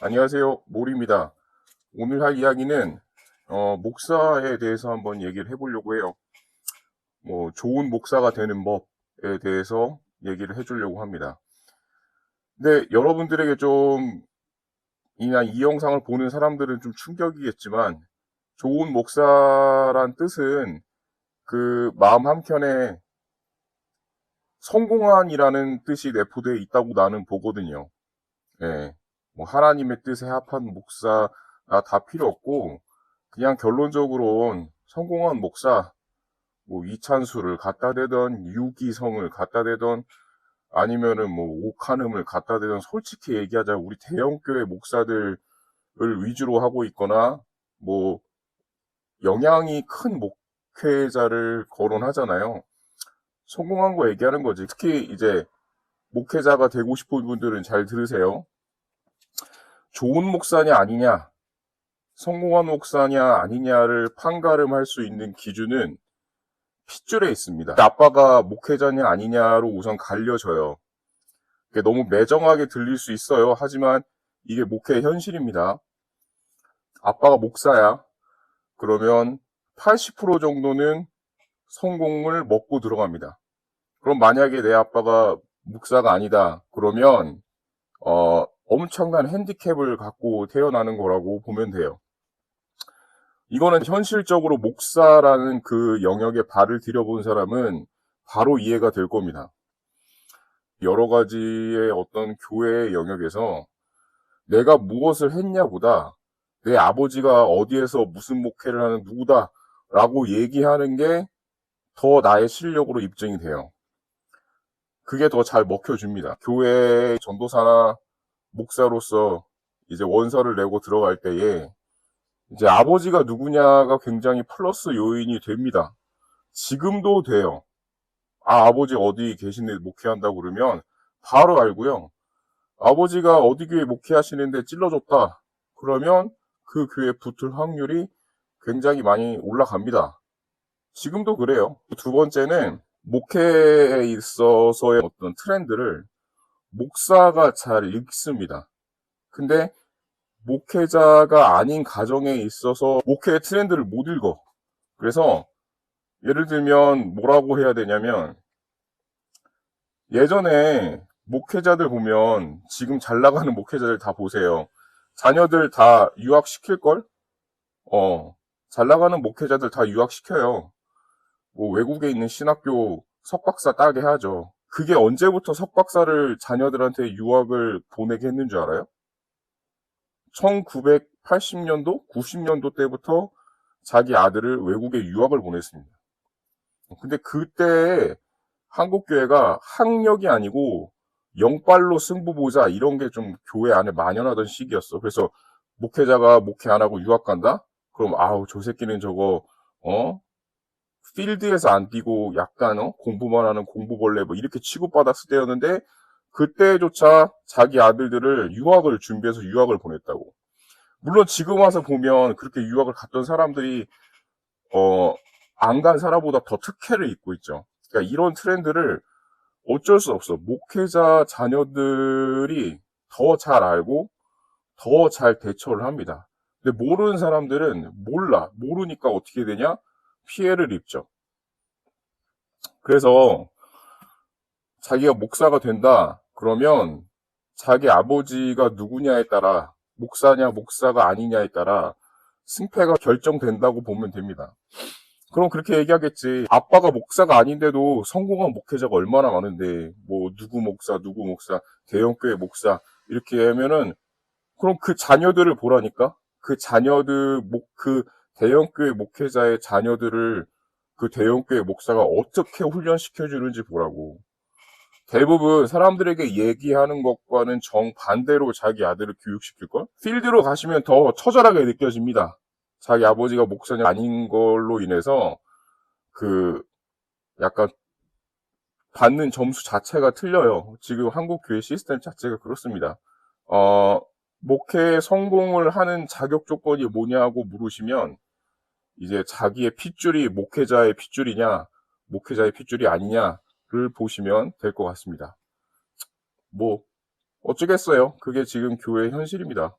안녕하세요. 모리입니다. 오늘 할 이야기는 어, 목사에 대해서 한번 얘기를 해보려고 해요. 뭐 좋은 목사가 되는 법에 대해서 얘기를 해주려고 합니다. 근데 여러분들에게 좀 이나 이 영상을 보는 사람들은 좀 충격이겠지만 좋은 목사란 뜻은 그 마음 한켠에 성공한이라는 뜻이 내포되어 있다고 나는 보거든요. 예. 뭐 하나님의 뜻에 합한 목사 아, 다 필요 없고 그냥 결론적으로는 성공한 목사 뭐 이찬수를 갖다 대던 유기성을 갖다 대던 아니면은 뭐 옥한음을 갖다 대던 솔직히 얘기하자 우리 대형교회 목사들을 위주로 하고 있거나 뭐 영향이 큰 목회자를 거론하잖아요. 성공한 거 얘기하는 거지. 특히 이제 목회자가 되고 싶은 분들은 잘 들으세요. 좋은 목사냐 아니냐, 성공한 목사냐 아니냐를 판가름할 수 있는 기준은 핏줄에 있습니다. 아빠가 목회자냐 아니냐로 우선 갈려져요. 너무 매정하게 들릴 수 있어요. 하지만 이게 목회의 현실입니다. 아빠가 목사야. 그러면 80% 정도는 성공을 먹고 들어갑니다. 그럼 만약에 내 아빠가 목사가 아니다. 그러면 어, 엄청난 핸디캡을 갖고 태어나는 거라고 보면 돼요. 이거는 현실적으로 목사라는 그 영역에 발을 들여본 사람은 바로 이해가 될 겁니다. 여러 가지의 어떤 교회의 영역에서 내가 무엇을 했냐보다 내 아버지가 어디에서 무슨 목회를 하는 누구다 라고 얘기하는 게 더 나의 실력으로 입증이 돼요. 그게 더 잘 먹혀줍니다. 교회 전도사나 목사로서 이제 원서를 내고 들어갈 때에 이제 아버지가 누구냐가 굉장히 플러스 요인이 됩니다. 지금도 돼요. 아, 아버지 어디 계신데 목회한다고 그러면 바로 알고요. 아버지가 어디 교회 목회하시는데 찔러줬다. 그러면 그 교회 붙을 확률이 굉장히 많이 올라갑니다. 지금도 그래요. 두 번째는 목회에 있어서의 어떤 트렌드를 목사가 잘 읽습니다. 근데 목회자가 아닌 가정에 있어서 목회 트렌드를 못 읽어. 그래서 예를 들면 뭐라고 해야 되냐면 예전에 목회자들 보면 지금 잘 나가는 목회자들 다 보세요. 자녀들 다 유학시킬걸? 어, 잘 나가는 목회자들 다 유학시켜요. 뭐 외국에 있는 신학교 석박사 따게 하죠. 그게 언제부터 석박사를 자녀들한테 유학을 보내게 했는 줄 알아요? 1980년도, 90년도 때부터 자기 아들을 외국에 유학을 보냈습니다. 근데 그때 한국 교회가 학력이 아니고 영빨로 승부 보자 이런 게 좀 교회 안에 만연하던 시기였어. 그래서 목회자가 목회 안 하고 유학 간다? 그럼 아우 저 새끼는 저거 어 필드에서 안 뛰고 약간 어? 공부만 하는 공부벌레 뭐 이렇게 취급받았을 때였는데 그때조차 자기 아들들을 유학을 준비해서 유학을 보냈다고. 물론 지금 와서 보면 그렇게 유학을 갔던 사람들이 어, 안 간 사람보다 더 특혜를 입고 있죠. 그러니까 이런 트렌드를 어쩔 수 없어. 목회자 자녀들이 더 잘 알고 더 잘 대처를 합니다. 근데 모르는 사람들은 몰라. 모르니까 어떻게 되냐? 피해를 입죠. 그래서 자기가 목사가 된다. 그러면 자기 아버지가 누구냐에 따라 목사냐 목사가 아니냐에 따라 승패가 결정된다고 보면 됩니다. 그럼 그렇게 얘기하겠지. 아빠가 목사가 아닌데도 성공한 목회자가 얼마나 많은데 뭐 누구 목사 누구 목사 대형교회 목사 이렇게 하면은 그럼 그 자녀들을 보라니까 그 자녀들 목 그 대형교회 목회자의 자녀들을 그 대형교회 목사가 어떻게 훈련시켜 주는지 보라고. 대부분 사람들에게 얘기하는 것과는 정반대로 자기 아들을 교육시킬걸? 필드로 가시면 더 처절하게 느껴집니다. 자기 아버지가 목사님 아닌 걸로 인해서 그 약간 받는 점수 자체가 틀려요. 지금 한국 교회 시스템 자체가 그렇습니다. 어, 목회 성공을 하는 자격 조건이 뭐냐고 물으시면 이제 자기의 핏줄이 목회자의 핏줄이냐, 목회자의 핏줄이 아니냐를 보시면 될 것 같습니다. 뭐, 어쩌겠어요. 그게 지금 교회 현실입니다.